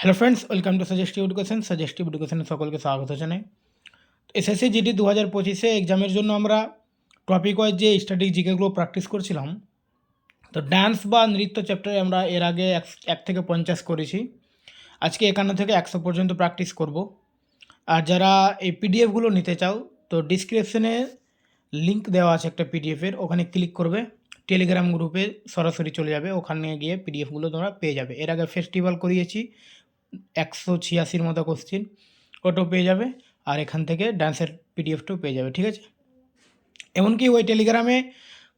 Hello friends welcome to suggestive education suggestive এডুকেশনে সকলকে স্বাগত জানাই। এসএসসি জিডি দু হাজার পঁচিশে এক্সামের জন্য আমরা টপিক ওয়াইজ যে স্ট্যাটিক জিকেগুলো প্র্যাকটিস করছিলাম, তো ডান্স বা নৃত্য চ্যাপ্টারে আমরা এর আগে এক এক থেকে পঞ্চাশ করেছি। আজকে একান্ন থেকে একশো পর্যন্ত প্র্যাকটিস করব। আর যারা এই পিডিএফগুলো নিতে চাও, তো ডিসক্রিপশনে লিংক দেওয়া আছে একটা পিডিএফের ওখানে ক্লিক করবে। টেলিগ্রাম গ্রুপে সরাসরি চলে যাবে, ওখানে গিয়ে পিডিএফগুলো তোমরা পেয়ে যাবে। এর আগে ফেস্টিভ্যাল করিয়েছি একশো ছিয়াশির মতো কোশ্চিন ওটাও পেয়ে যাবে আর এখান থেকে ডান্সের পিডিএফটাও পেয়ে যাবে, ঠিক আছে? এমনকি ওই টেলিগ্রামে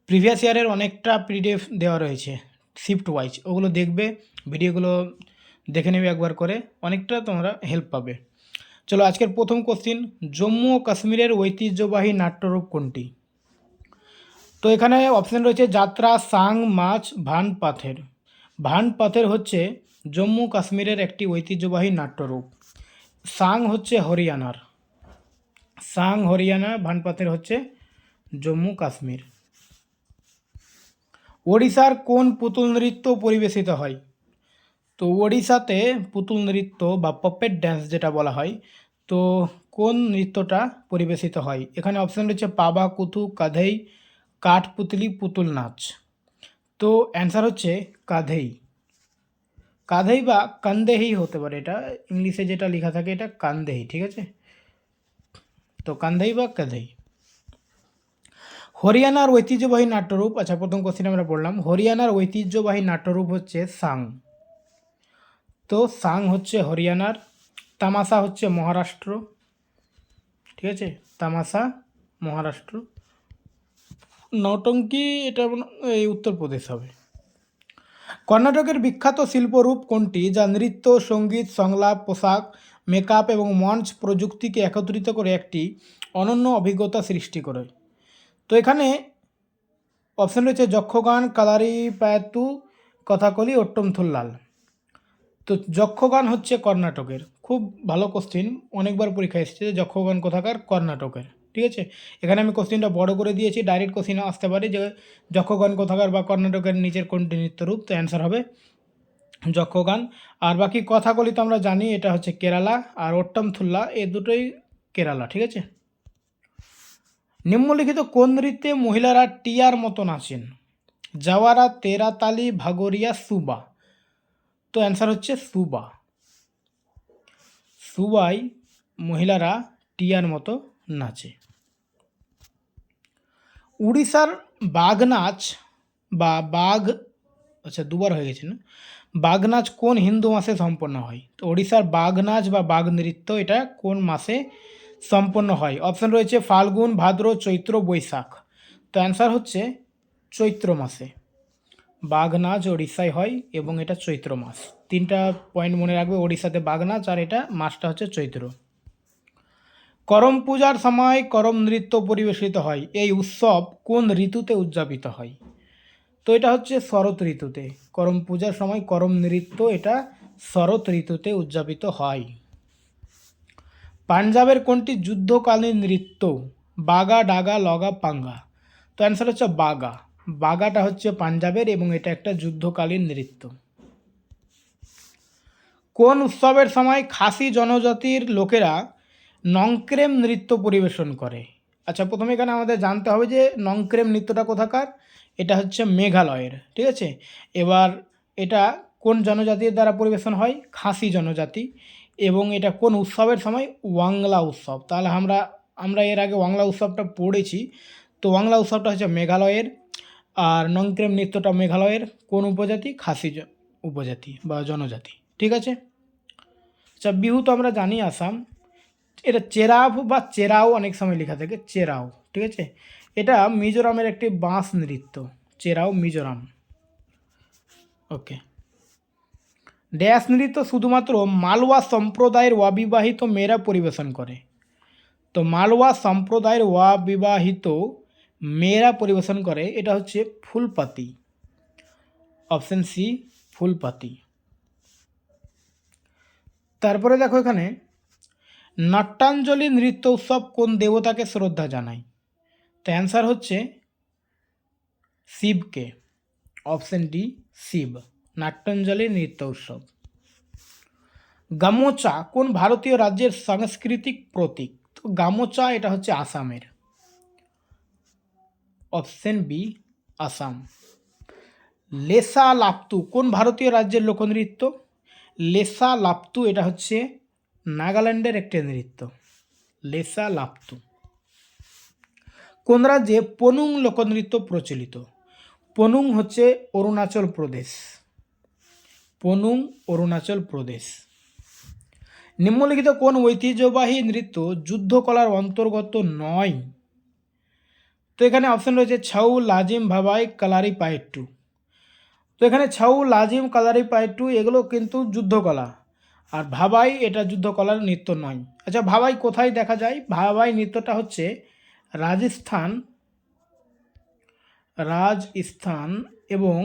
প্রিভিয়াস ইয়ারের অনেকটা পিডিএফ দেওয়া রয়েছে শিফট ওয়াইজ ওগুলো দেখবে ভিডিওগুলো দেখে নেবে একবার করে, অনেকটা তোমরা হেল্প পাবে। চলো, আজকের প্রথম কোশ্চিন জম্মু ও কাশ্মীরের ঐতিহ্যবাহী নাট্যরূপ কোনটি? তো এখানে অপশান রয়েছে যাত্রা, সাং, মাছ, ভান পাথের। ভান পাথের হচ্ছে জম্মু কাশ্মীরের একটি ঐতিহ্যবাহী নাট্যরূপ। সাং হচ্ছে হরিয়ানার। সাং হরিয়ানা ভানপাতের হচ্ছে জম্মু কাশ্মীর। ওড়িশার কোন পুতুল নৃত্য পরিবেশিত হয়? তো ওড়িশাতে পুতুল নৃত্য বা পপেট ড্যান্স যেটা বলা হয়, তো কোন নৃত্যটা পরিবেশিত হয়? এখানে অপশান রয়েছে পাবা কুথু কাঁধেই কাঠ কাঠপুতলি, পুতুল নাচ। তো অ্যান্সার হচ্ছে কাঁধেই। কাঁধেই বা কান্দেহি হতে পারে। এটা ইংলিশে যেটা লেখা থাকে এটা কান্দেহি ঠিক আছে? তো কান্দেই বা কাঁধেই হরিয়ানার ঐতিহ্যবাহী নাট্যরূপ আচ্ছা প্রথম কোশ্চেন আমরা পড়লাম। হরিয়ানার ঐতিহ্যবাহী নাট্যরূপ হচ্ছে সাং। তো সাং হচ্ছে হরিয়ানার, তামাশা হচ্ছে মহারাষ্ট্র, ঠিক আছে? তামাশা, মহারাষ্ট্র। নটঙ্কি, এটা এই উত্তরপ্রদেশ হবে। কর্ণাটকের বিখ্যাত শিল্পরূপ কোনটি যা নৃত্য, সংগীত, সংলাপ, পোশাক, মেকআপ এবং মঞ্চ প্রযুক্তিকে একত্রিত করে একটি অনন্য অভিজ্ঞতা সৃষ্টি করে? তো এখানে অপশান রয়েছে যক্ষগান, কালারি, পায়াতু, কথাকলি অট্টম থুল্লাল। তো যক্ষগান হচ্ছে কর্ণাটকের। খুব ভালো কোশ্চিন অনেকবার পরীক্ষা এসেছে যক্ষগান কোথাকার? কর্ণাটকের। ঠিক আছে? এখানে আমি কোশ্চিনটা বড় করে দিয়েছি। ডাইরেক্ট কোশ্চিন আসতে পারে যে, যক্ষগান কোথাকার বা কর্ণাটকের নিচের কোনটি নৃত্যরূপ? তো অ্যান্সার হবে যক্ষগান। আর বাকি কথাকলি তো আমরা জানি, এটা হচ্ছে কেরালা আর ওট্টম থুল্লা এ দুটোই কেরালা, ঠিক আছে? নিম্নলিখিত কোন নৃত্যে মহিলারা টিয়ার মতো নাচেন জাওয়ারা, তেরাতালি, ভাগরিয়া, সুবা। তো অ্যান্সার হচ্ছে সুবা। সুবাই মহিলারা টিয়ার মতো নাচে। উড়িষ্যার বাঘ নাচ বা বাঘ আচ্ছা দুবার হয়ে গেছে না? বাঘ নাচ কোন হিন্দু মাসে সম্পন্ন হয়? তো ওড়িশার বাঘ নাচ বা বাঘ নৃত্য এটা কোন মাসে সম্পন্ন হয়? অপশান রয়েছে ফাল্গুন, ভাদ্র, চৈত্র, বৈশাখ। তো অ্যান্সার হচ্ছে চৈত্র মাসে। বাঘ নাচ ওড়িশায় হয় এবং এটা চৈত্র মাস। তিনটা পয়েন্ট মনে রাখবে ওড়িশাতে বাঘ নাচ আর এটা মাসটা হচ্ছে চৈত্র। করম পূজার সময় করম নৃত্য পরিবেশিত হয়। এই উৎসব কোন ঋতুতে উদযাপিত হয়? তো এটা হচ্ছে শরৎ ঋতুতে। করম পূজার সময় করম নৃত্য এটা শরৎ ঋতুতে উদযাপিত হয়। পাঞ্জাবের কোনটি যুদ্ধকালীন নৃত্য? বাগা, ডাগা, লগা, পাঙ্গা। তো অ্যান্সার হচ্ছে বাগা। বাগাটা হচ্ছে পাঞ্জাবের এবং এটা একটা যুদ্ধকালীন নৃত্য। কোন উৎসবের সময় খাসি জনজাতির লোকেরা নংক্রেম নৃত্য পরিবেশন করে। আচ্ছা প্রথমে এখানে আমাদের জানতে হবে যে নংক্রেম নৃত্যটা কোথাকার? এটা হচ্ছে মেঘালয়ের, ঠিক আছে? এবার এটা কোন জনজাতির দ্বারা পরিবেশন হয়? খাসি জনজাতি। এবং এটা কোন উৎসবের সময়? ওয়াংলা উৎসব। তাহলে আমরা আমরা এর আগে ওয়াংলা উৎসবটা পড়েছি। তো ওয়াংলা উৎসবটা হচ্ছে মেঘালয়ের। আর নংক্রেম নৃত্যটা মেঘালয়ের কোন উপজাতি? খাসি উপজাতি বা জনজাতি, ঠিক আছে? আচ্ছা বিহু তো আমরা জানি আসাম। এটা চেরাভ বা চেরাও অনেক সময় লেখা থাকে, চেরাও, ঠিক আছে? এটা মিজোরামের একটি বাঁশ নৃত্য, চেরাও মিজোরাম। ওকে ড্যাশ নৃত্য শুধুমাত্র মালওয়া সম্প্রদায়ের অবিবাহিত মেয়েরা পরিবেশন করে। তো মালওয়া সম্প্রদায়ের অবিবাহিত মেয়েরা পরিবেশন করে, এটা হচ্ছে ফুলপাতি। Option C ফুলপাতি। তারপরে দেখো এখানে নাট্যাঞ্জলি নৃত্য উৎসব কোন দেবতাকে শ্রদ্ধা জানায়? তো অ্যান্সার হচ্ছে শিবকে। অপশন ডি শিব, নাট্যাঞ্জলি নৃত্য উৎসব। গামোচা কোন ভারতীয় রাজ্যের সাংস্কৃতিক প্রতীক? তো গামোচা এটা হচ্ছে আসামের। Option B Assam. লেসা লাপ্তু কোন ভারতীয় রাজ্যের লোকনৃত্য? লেসা লাপ্তু এটা হচ্ছে নাগাল্যান্ডের একটি নৃত্য, লেসা লাপ্তু। কোন রাজ্যে পনুং লোকনৃত্য প্রচলিত? পনুং হচ্ছে অরুণাচল প্রদেশ। পনুং অরুণাচল প্রদেশ। নিম্নলিখিত কোন ঐতিহ্যবাহী নৃত্য যুদ্ধকলার অন্তর্গত নয়? তো এখানে অপশন রয়েছে ছাউ লাজিম ভাবাই কালারি পায়েট্টু তো এখানে ছাউ লাজিম কালারি পায়েট্টু এগুলো কিন্তু যুদ্ধকলা। আর ভাবাই এটা যুদ্ধকলার নৃত্য নয়। আচ্ছা ভাবাই কোথায় দেখা যায়? ভাবাই নৃত্যটা হচ্ছে রাজস্থান রাজস্থান এবং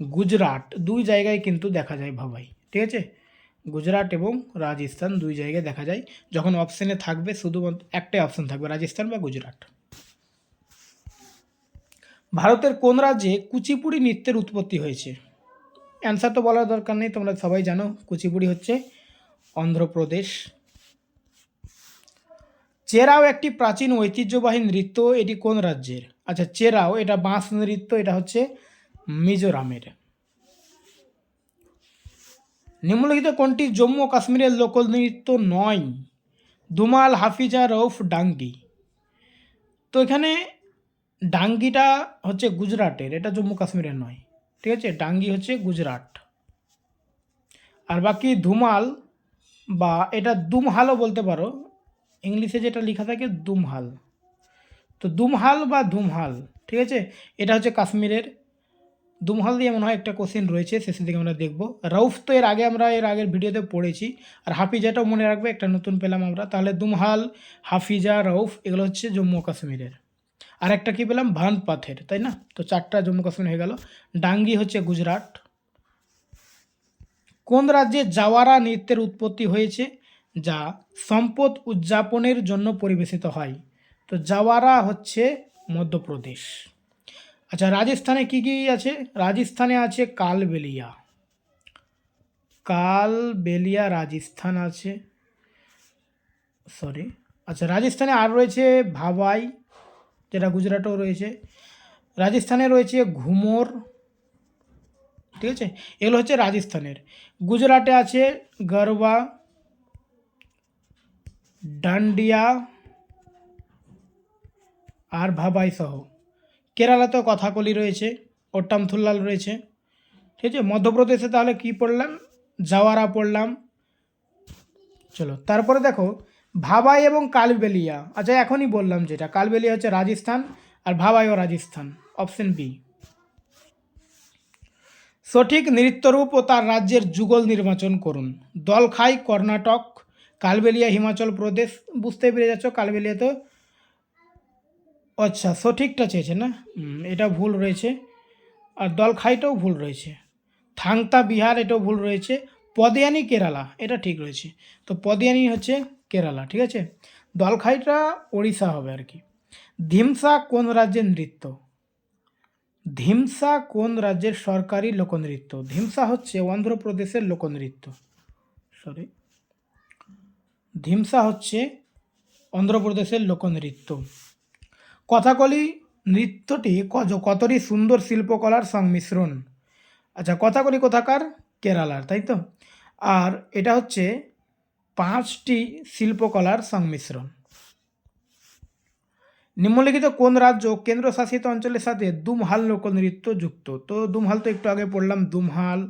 গুজরাট। দুই জায়গায় কিন্তু দেখা যায় ভাবাই, ঠিক আছে? গুজরাট এবং রাজস্থান দুই জায়গায় দেখা যায়। যখন অপশানে থাকবে, শুধুমাত্র একটাই অপশান থাকবে, রাজস্থান বা গুজরাট। ভারতের কোন রাজ্যে কুচিপুড়ি নৃত্যের উৎপত্তি হয়েছে? অ্যান্সার তো বলার দরকার নেই, তোমরা সবাই জানো, কুচিপুড়ি হচ্ছে অন্ধ্রপ্রদেশ। চেরাও একটি প্রাচীন ঐতিহ্যবাহী নৃত্য, এটি কোন রাজ্যের? আচ্ছা চেরাও, এটা বাঁশ নৃত্য, এটা হচ্ছে মিজোরামের। নিম্নলিখিত কোনটি? জম্মু কাশ্মীরের লোকনৃত্য নয়। দুমাল, হাফিজা রৌফ ডাঙ্গি। তো এখানে ডাঙ্গিটা হচ্ছে গুজরাটের, এটা জম্মু কাশ্মীরের নয়। ঠিক আছে? ডাঙ্গি হচ্ছে গুজরাট। আর বাকি ধুমাল বা এটা দুমহালও বলতে পারো। ইংলিশে যেটা লেখা থাকে দুমহাল। তো দুমহাল বা ধুমহাল, ঠিক আছে? এটা হচ্ছে কাশ্মীরের। দুমহাল দিয়ে মনে হয় একটা কোশ্চেন রয়েছে, শেষের দিকে আমরা দেখব। রৌফ তো এর আগে আমরা এর আগের ভিডিওতে পড়েছি। আর হাফিজাটাও মনে রাখবে, একটা নতুন পেলাম আমরা। তাহলে দুমহাল, হাফিজা রৌফ এগুলো হচ্ছে জম্মু কাশ্মীরের। আর একটা কী পেলাম? ভান পাথের তাই না? তো চারটা জম্মু কাশ্মীর হয়ে গেল। ডাঙ্গি হচ্ছে গুজরাট। কোন রাজ্যে জাওয়ারা নৃত্যের উৎপত্তি হয়েছে? যা সম্পদ উদযাপনের জন্য পরিবেশিত হয়। তো জাওয়ারা হচ্ছে মধ্যপ্রদেশ। আচ্ছা রাজস্থানে কি কি আছে? রাজস্থানে আছে কালবেলিয়া। কালবেলিয়া রাজস্থান আছে। সরি আচ্ছা রাজস্থানে আর রয়েছে ভাবাই যেটা গুজরাটেও রয়েছে। রাজস্থানে রয়েছে ঘুমর ঠিক আছে? এগুলো হচ্ছে রাজস্থানের। গুজরাটে আছে গরবা, ডান্ডিয়া আর ভাবাই সহ। কেরালাতেও কথাকলি রয়েছে ওট্টামথুল্লাল রয়েছে। ঠিক আছে? মধ্যপ্রদেশে তাহলে কি পড়লাম? জাওয়ারা পড়লাম। চলো, তারপরে দেখো, ভাবাই এবং কালবেলিয়া। আচ্ছা এখনই বললাম যেটা। কালবেলিয়া হচ্ছে রাজস্থান আর ভাবাইও রাজস্থান, অপশন বি। সঠিক নৃত্যরূপ ও তার রাজ্যের যুগল নির্বাচন করুন। দলখাই কর্ণাটক, কালবেলিয়া, হিমাচল প্রদেশ। বুঝতে পেরে যাচ্ছ, কালবেলিয়া তো আচ্ছা সঠিকটা চেয়েছে না? এটা ভুল রয়েছে। আর দলখাইটাও ভুল রয়েছে। থাংতা বিহার, এটাও ভুল রয়েছে। পদিয়ানি, কেরালা, এটা ঠিক রয়েছে। তো পদিয়ানি হচ্ছে কেরালা, ঠিক আছে? দলখাইটা ওড়িশা হবে আর কি। ধিমসা কোন রাজ্যের নৃত্য? ধিমসা কোন রাজ্যের সরকারি লোকনৃত্য? ধিমসা হচ্ছে অন্ধ্রপ্রদেশের লোকনৃত্য। সরি ধিমসা হচ্ছে অন্ধ্রপ্রদেশের লোকনৃত্য। কথাকলি নৃত্যটি কতটি সুন্দর শিল্পকলার সংমিশ্রণ? আচ্ছা কথাকলি কোথাকার? কেরালার, তাই তো? আর এটা হচ্ছে পাঁচটি শিল্পকলার সংমিশ্রণ। নিম্নলিখিত কোন রাজ্য কেন্দ্রশাসিত অঞ্চলের সাথে দুমহাল লোকনৃত্য যুক্ত? তো দুমহাল তো একটু আগে পড়লাম, দুমহাল,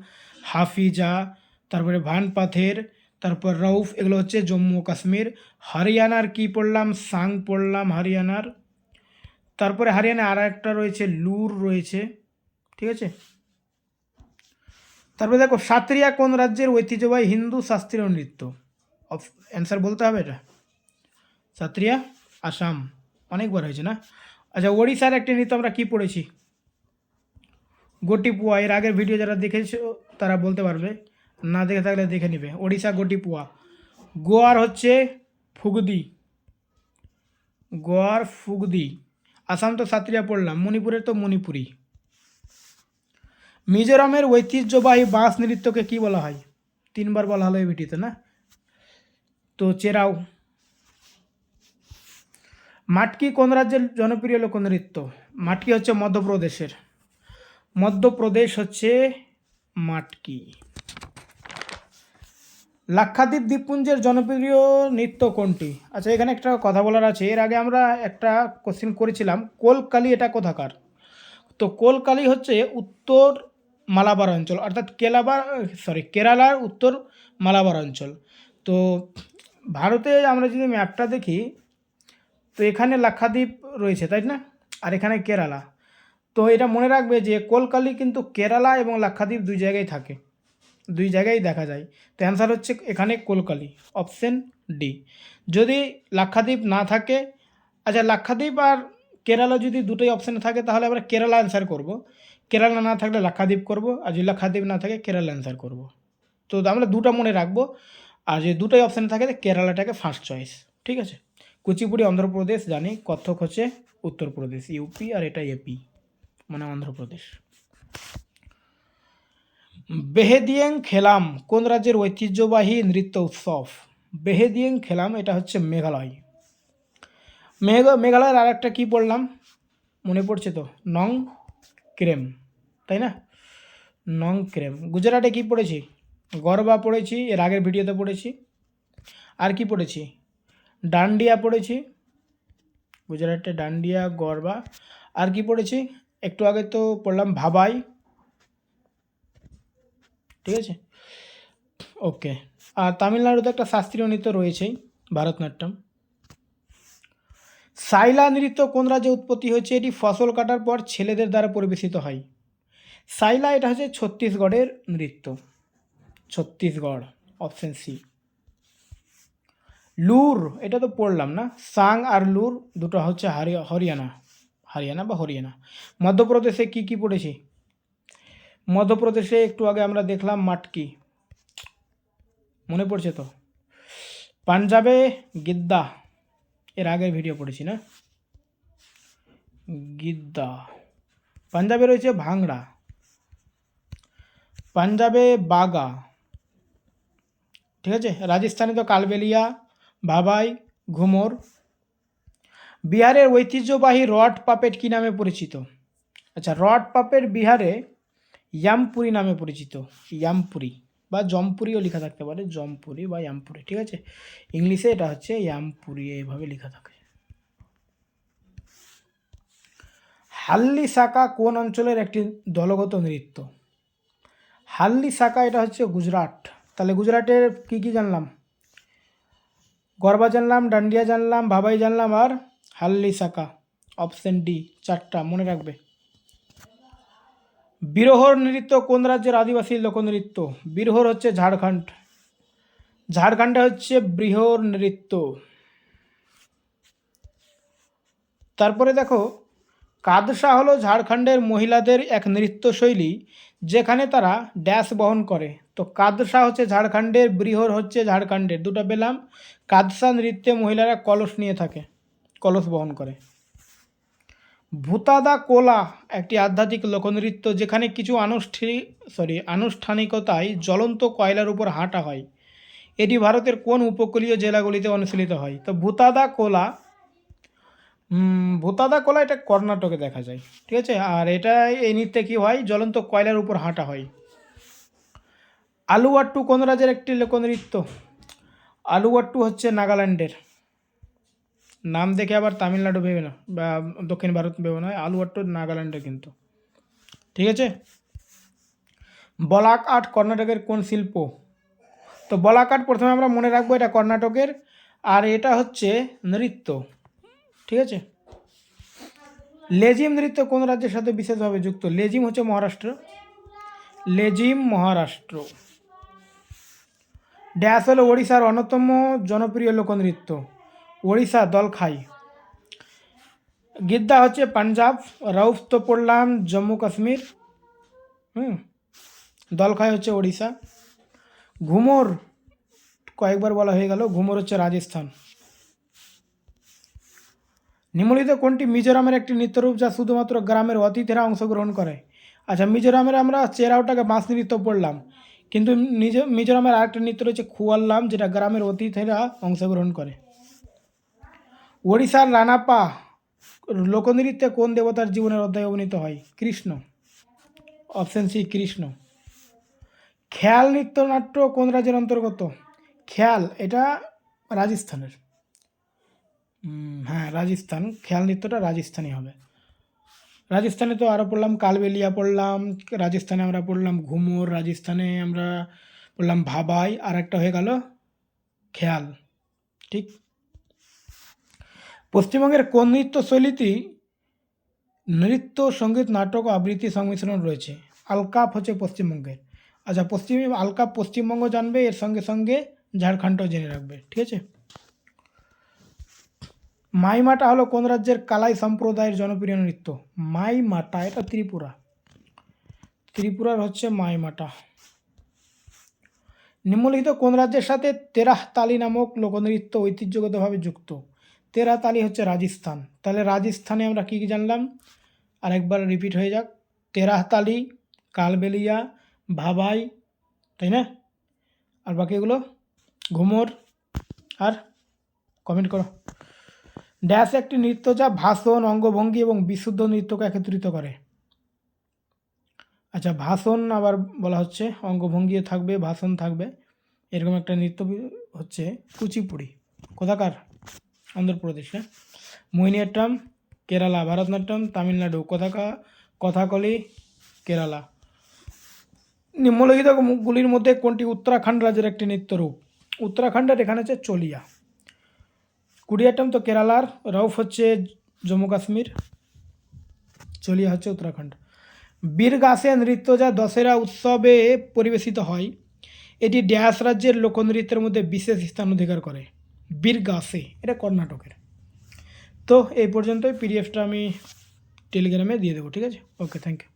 হাফিজা, তারপরে ভান পাথের তারপর রৌফ এগুলো হচ্ছে জম্মু কাশ্মীর। হরিয়ানার কি পড়লাম? সাং পড়লাম, হরিয়ানার। তারপরে হরিয়ানা আর একটা রয়েছে, লুর রয়েছে, ঠিক আছে? তারপরে দেখো, সাত্রিয়া কোন রাজ্যের ঐতিহ্যবাহী হিন্দু শাস্ত্রীয় নৃত্য? অ্যান্সার বলতে হবে এটা? সাত্রিয়া, আসাম। অনেকবার হয়েছে না? আচ্ছা ওড়িশার একটি নৃত্য আমরা কি পড়েছি? গোটিপুয়া, এর আগের ভিডিও যারা দেখেছ, তারা বলতে পারবে। না দেখে থাকলে দেখে নেবে। ওড়িশা গোটিপুয়া। গোয়ার হচ্ছে ফুগদি। গোয়ার ফুগদি। আসাম তো সাত্রিয়া পড়লাম, মণিপুরের তো মণিপুরি। মিজোরামের ঐতিহ্যবাহী বাঁশ নৃত্যকে কি বলা হয়? তিনবার বলা হলো এই ভিডিওতে, না? তো চেরাও। মাটকি কোন রাজ্যের জনপ্রিয় লোকনৃত্য? মাটকি হচ্ছে মধ্যপ্রদেশের। মধ্যপ্রদেশ হচ্ছে মাটকি। লাক্ষাদ্বীপ দ্বীপপুঞ্জের জনপ্রিয় নৃত্য কোনটি? আচ্ছা এখানে একটা কথা বলার আছে। এর আগে আমরা একটা কোশ্চেন করেছিলাম, কোলকালি এটা কোথাকার? তো কোলকালি হচ্ছে উত্তর মালাবার অঞ্চল, অর্থাৎ কেলাবার সরি কেরালার উত্তর মালাবার অঞ্চল। তো ভারতে আমরা যদি ম্যাপটা দেখি তো এখানে লাক্ষাদ্বীপ রয়েছে, তাই না? আর এখানে কেরালা। তো এটা মনে রাখবে যে কোলকালি কিন্তু কেরালা এবং লাক্ষাদ্বীপ দুই জায়গায় থাকে। দুই জায়গায় দেখা যায়। তো অ্যান্সার হচ্ছে এখানে কোলকালি অপশন ডি যদি লাক্ষাদ্বীপ না থাকে আচ্ছা লাক্ষাদ্বীপ আর কেরালা যদি দুটোই অপশানে থাকে, তাহলে আমরা কেরালা অ্যান্সার করব। কেরালা না থাকলে লাক্ষাদ্বীপ করব, আর যদি লাক্ষাদ্বীপ না থাকে, কেরালা অ্যান্সার করব। তো আমরা দুটো মনে রাখব, আর যদি দুটোই অপশানে থাকে কেরালাটাকে ফার্স্ট চয়েস ঠিক আছে? কুচিপুড়ি অন্ধ্রপ্রদেশ, জানি কত্থক হচ্ছে উত্তরপ্রদেশ ইউপি আর এটা এপি মানে অন্ধ্রপ্রদেশ। বেহেদিয়েং খেলাম, কোন রাজ্যের ঐতিহ্যবাহী নৃত্য উৎসব? বেহেদিয়েং খেলাম, এটা হচ্ছে মেঘালয়। মেঘ, মেঘালয়ের আর একটা কী পড়লাম? মনে পড়ছে তো, নং ক্রেম, তাই না? নং ক্রেম। গুজরাটে কী পড়েছি? গরবা পড়েছি, এর আগের ভিডিওতে পড়েছি। আর কি পড়েছি? ডান্ডিয়া পড়েছি। গুজরাটে ডান্ডিয়া, গরবা। আর কি পড়েছি? একটু আগে তো পড়লাম ভাবাই। ঠিক আছে? ওকে। আর তামিলনাড়ুতে একটা শাস্ত্রীয় নৃত্য রয়েছেই, ভারতনাট্যম। সাইলা নৃত্য কোন রাজ্যে উৎপত্তি হয়েছে? এটি ফসল কাটার পর ছেলেদের দ্বারা পরিবেশিত হয়। সাইলা এটা হচ্ছে ছত্তিশগড়ের নৃত্য। ছত্তিশগড় অপশন সি লুর, এটা তো পড়লাম না। সাং আর লুর দুটো হচ্ছে হারি- হরিয়ানা। হরিয়ানা বা হরিয়ানা? মধ্যপ্রদেশে কি কি পড়েছি? মধ্যপ্রদেশে একটু আগে আমরা দেখলাম মাটকি। মনে পড়ছে তো? পাঞ্জাবে গিদ্দা, এর আগের ভিডিও পড়েছি না? গিদ্দা। পাঞ্জাবে রয়েছে ভাংড়া পাঞ্জাবে বাগা। ঠিক আছে? রাজস্থানে তো কালবেলিয়া ভাবাই ঘুমর। বিহারের ঐতিহ্যবাহী রড পাপেট কী নামে পরিচিত? আচ্ছা রড পাপেট বিহারে ইয়ামপুরি নামে পরিচিত। ইয়ামপুরি বা জমপুরিও লেখা থাকতে পারে, জমপুরি বা ইয়ামপুরি, ঠিক আছে? ইংলিশে এটা হচ্ছে ইয়ামপুরি, এইভাবে লেখা থাকে। হাল্লি সাকা কোন অঞ্চলের একটি দলগত নৃত্য? হাল্লি সাকা এটা হচ্ছে গুজরাট। তাহলে গুজরাটের কি কি জানলাম? গরবা জানলাম, ডান্ডিয়া জানলাম ভাবাই জানলাম আর হাল্লি সাকা অপশন ডি চারটা, মনে রাখবে। বিরহর নৃত্য কোন রাজ্যের আদিবাসী লোকনৃত্য? বিরহর হচ্ছে ঝাড়খণ্ড। ঝাড়খণ্ডে হচ্ছে বৃহর নৃত্য। তারপরে দেখো কাদসা হলো ঝাড়খণ্ডের মহিলাদের এক নৃত্যশৈলী যেখানে তারা ড্যাশ বহন করে। তো কাদসা হচ্ছে ঝাড়খণ্ডের, বৃহর হচ্ছে ঝাড়খণ্ডের। দুটো পেলাম। কাদসা নৃত্যে মহিলারা কলস নিয়ে থাকে, কলস বহন করে। ভূতাদা কোলা একটি আধ্যাত্মিক লোকনৃত্য যেখানে কিছু আনুষ্ঠানিক সরি আনুষ্ঠানিকতায় জ্বলন্ত কয়লার উপর হাঁটা হয়। এটি ভারতের কোন উপকূলীয় জেলাগুলিতে অনুশীলিত হয়? তো ভূতাদা কোলা ভূতাদা কোলা এটা কর্ণাটকে দেখা যায়, ঠিক আছে? আর এটা এই নৃত্যে কী হয়? জ্বলন্ত কয়লার উপর হাঁটা হয়। আলুয়াট্টু কোন রাজ্যের একটি লোকনৃত্য। আলুয়াট্টু হচ্ছে নাগাল্যান্ডের। নাম দেখে আবার তামিলনাড়ু ভেবে না, বা দক্ষিণ ভারত ভেবে নয় আলুয়াট্টু নাগাল্যান্ডের কিন্তু। ঠিক আছে? বলাক আর্ট কর্ণাটকের কোন শিল্প? তো বলাক আর্ট প্রথমে আমরা মনে রাখব এটা কর্ণাটকের, আর এটা হচ্ছে নৃত্য। ঠিক আছে? লেজিম নৃত্য কোন রাজ্যের সাথে বিশেষভাবে যুক্ত? লেজিম হচ্ছে মহারাষ্ট্র। লেজিম মহারাষ্ট্র। ড্যাশ হলো ওড়িশার অন্যতম জনপ্রিয় লোকনৃত্য। ওড়িশা দলখাই গিদ্দা হচ্ছে পাঞ্জাব, রউফ তো পড়লাম জম্মু কাশ্মীর, হুম দলখাই হচ্ছে ওড়িশা। ঘুমোর, কয়েকবার বলা হয়ে গেল, ঘুমর হচ্ছে রাজস্থান। নিম্নলিখিত কোনটি মিজোরামের একটি নৃত্যরূপ যা শুধুমাত্র গ্রামের অতিথিরা অংশগ্রহণ করে? আচ্ছা মিজোরামের আমরা চেরাওটাকে বাঁশ নৃত্য পড়লাম, কিন্তু নিজ, মিজোরামের আরেকটি নৃত্য রয়েছে খুয়াল্লাম যেটা গ্রামের অতিথিরা অংশগ্রহণ করে। ওড়িশার রানাপা লোকনৃত্যে কোন দেবতার জীবনের অধ্যায় অবনীত হয়? কৃষ্ণ। Option C, Krishna. খেয়াল নৃত্যনাট্য কোন রাজ্যের অন্তর্গত? খেয়াল, এটা রাজস্থানের। হ্যাঁ রাজস্থান। খেয়াল নৃত্যটা রাজস্থানী হবে। রাজস্থানে তো আরও পড়লাম কালবেলিয়া পড়লাম, রাজস্থানে আমরা পড়লাম ঘুমুর, রাজস্থানে আমরা পড়লাম ভাবাই আর একটা হয়ে গেল খেয়াল। ঠিক? পশ্চিমবঙ্গের কোন নৃত্যশৈলীটি নৃত্য, সংগীত, নাটক আবৃত্তি সংমিশ্রণ রয়েছে? আলকাপ হচ্ছে পশ্চিমবঙ্গের। আচ্ছা পশ্চিম, আলকাপ পশ্চিমবঙ্গ জানবে, এর সঙ্গে সঙ্গে ঝাড়খণ্ডও জেনে রাখবে। ঠিক আছে? মাইমাটা হলো কোন রাজ্যের কালাই সম্প্রদায়ের জনপ্রিয় নৃত্য? মাইমাটা, এটা ত্রিপুরা। ত্রিপুরার হচ্ছে মাইমাটা। নিম্নলিখিত কোন রাজ্যের সাথে তেরাহ তালি নামক লোকনৃত্য ঐতিহ্যগতভাবে যুক্ত? তেরাহ তালি হচ্ছে রাজস্থান। তাহলে রাজস্থানে আমরা কী কী জানলাম? আরেকবার রিপিট হয়ে যাক। তেরাহ তালি, কালবেলিয়া, ভাবাই, তাই না? আর বাকিগুলো? ঘুমর। আর কমেন্ট করো। ড্যাশ একটি নৃত্য যা ভাষণ, অঙ্গভঙ্গি এবং বিশুদ্ধ নৃত্যকে একত্রিত করে। আচ্ছা ভাষণ আবার বলা হচ্ছে, অঙ্গভঙ্গিও থাকবে, ভাষণ থাকবে। এরকম একটা নৃত্য হচ্ছে কুচিপুড়ি। কোথাকার? অন্ধ্রপ্রদেশে। মোহিনীঅট্টম কেরালা। ভারতনাট্যম, তামিলনাড়ু। কথাকা কথাকলি, কেরালা। নিম্নলিখিত গুলির মধ্যে কোনটি উত্তরাখণ্ড রাজ্যের একটি নৃত্যরূপ উত্তরাখণ্ডের এখানে হচ্ছে চলিয়া। কুড়িয়াট্টম তো কেরালার রউফ হচ্ছে জম্মু কাশ্মীর, চলিয়া হচ্ছে উত্তরাখণ্ড। বীরগাসে নৃত্য যা দশেরা উৎসবে পরিবেশিত হয়, এটি ড্যাস রাজ্যের লোকনৃত্যের মধ্যে বিশেষ স্থান অধিকার করে বীরগাসে এটা কর্ণাটকের। তো এই পর্যন্তই, পিডিএফটা আমি টেলিগ্রামে দিয়ে দেবো, ঠিক আছে? Okay thank you